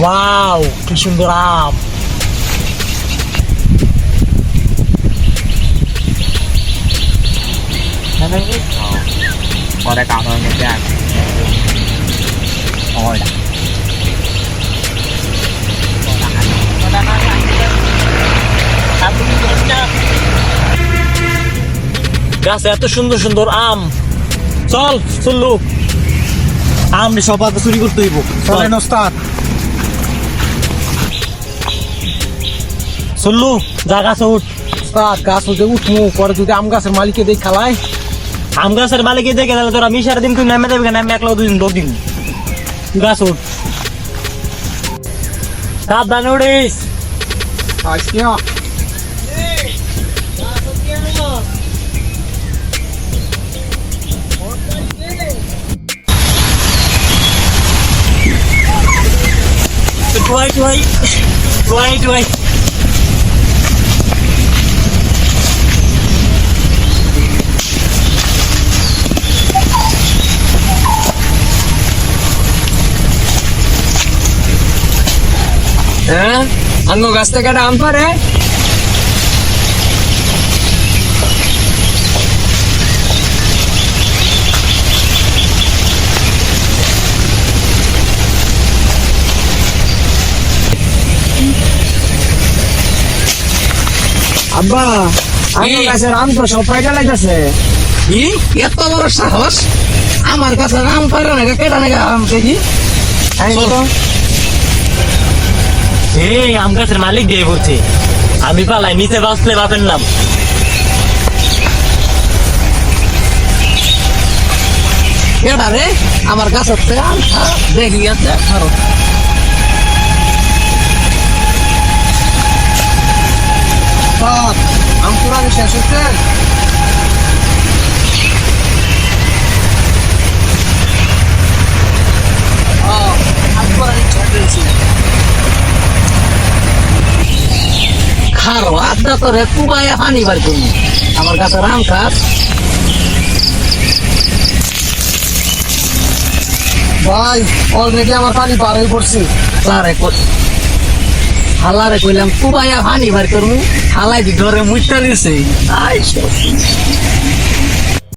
Wow কি সুন্দর আম। পরে কামড় মধ্যে আছে ওইটা গাছে এত সুন্দর সুন্দর আম। চল চললু আম সবার চুরি করতে হইব। চলেন ওস্তাদ। চললু যা গাছে উঠ ওস্তাদ গাছ উঠে উঠমু পরে যদি আম গাছের মালিকে দেখ খালাই আম গাছের মালিক দেখে তাহলে তোরা মিশার দিন তুই নামে দেবে নামে একলা দুদিন দো দিন তুই গাছ উঠ সাবধানে উড়িস আজকে টুয়াই টুয়াই টুয়াই টুয়াই হ্যাঁ? আঙ্গো গাছ থেকে একটা আম পারে আব্বা কি? গাছের আম তো সব পাইটা লাগাছে কি? এত বড় সাহস? আমার কাছে আম পারে না কেটা নাকি আম দেখি। এই আম গাছের মালিক দিয়ে বলছে। আমি পালাই, নিচে বাঁচলে বাপের নাম। কেটা রে আমার আম খা। দেখি আছে খারো আম পুরা শেষ হচ্ছে আহ, আম পুরা শেষ হয়েছে। খারো আড্ডা তো রে কুবাইয়া পানি বার করি। আমার কাছে রাম কাজ ভাই অলরেডি আমার পানি পার হয়ে পড়ছি। তারে হালারে কইলাম, কুবাইয়া পানি বার করুন হালাই ধরে মুইটা দিছে আই।